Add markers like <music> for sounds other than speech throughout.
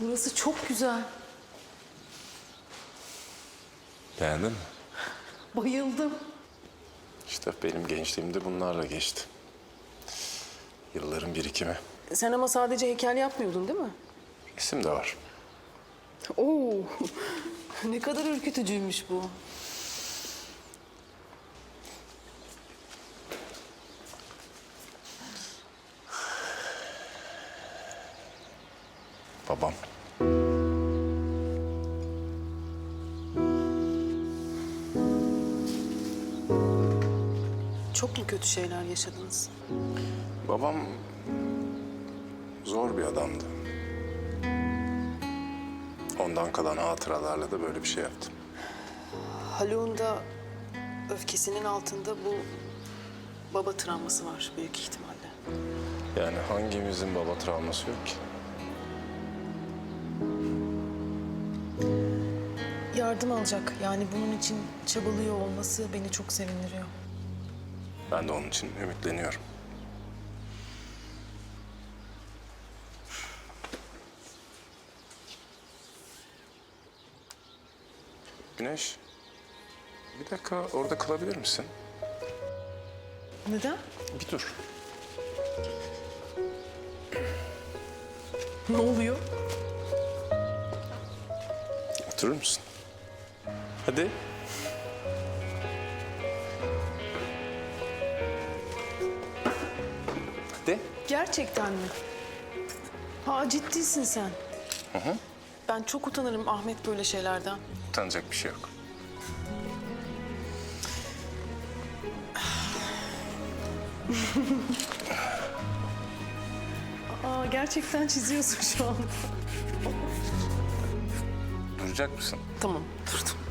Burası çok güzel. Beğendin mi? Bayıldım. İşte benim gençliğimde bunlarla geçti. Yılların birikimi. Sen ama sadece heykel yapmıyordun değil mi? İsim de var. Oo. <laughs> ne kadar ürkütücüymüş bu. Babam. Çok mu kötü şeyler yaşadınız? Babam zor bir adamdı. Ondan kalan hatıralarla da böyle bir şey yaptım. Haluk'un da öfkesinin altında bu baba travması var büyük ihtimalle. Yani hangimizin baba travması yok ki? Yardım alacak. Yani bunun için çabalıyor olması beni çok sevindiriyor. Ben de onun için ümitleniyorum. Güneş, bir dakika orada kalabilir misin? Neden? Bir dur. Ne oluyor? Oturur musun? Hadi. Hadi. Gerçekten mi? Ha ciddisin sen. Ben çok utanırım Ahmet böyle şeylerden. Utanacak bir şey yok. <laughs> Aa gerçekten çiziyorsun şu an. Duracak mısın? tamam durdum.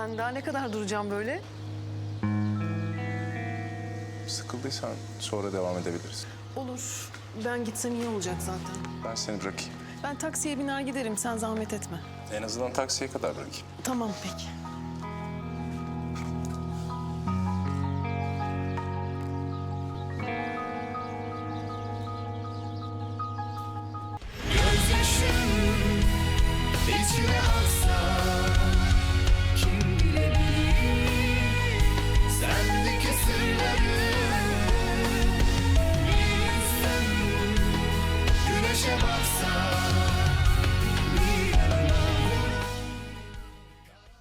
Ben daha ne kadar duracağım böyle? Sıkıldıysan sonra devam edebiliriz. Olur. Ben gitsem iyi olacak zaten. Ben seni bırakayım. Ben taksiye biner giderim. Sen zahmet etme. En azından taksiye kadar bırakayım. Tamam peki. Gözyaşım içime aksa sun.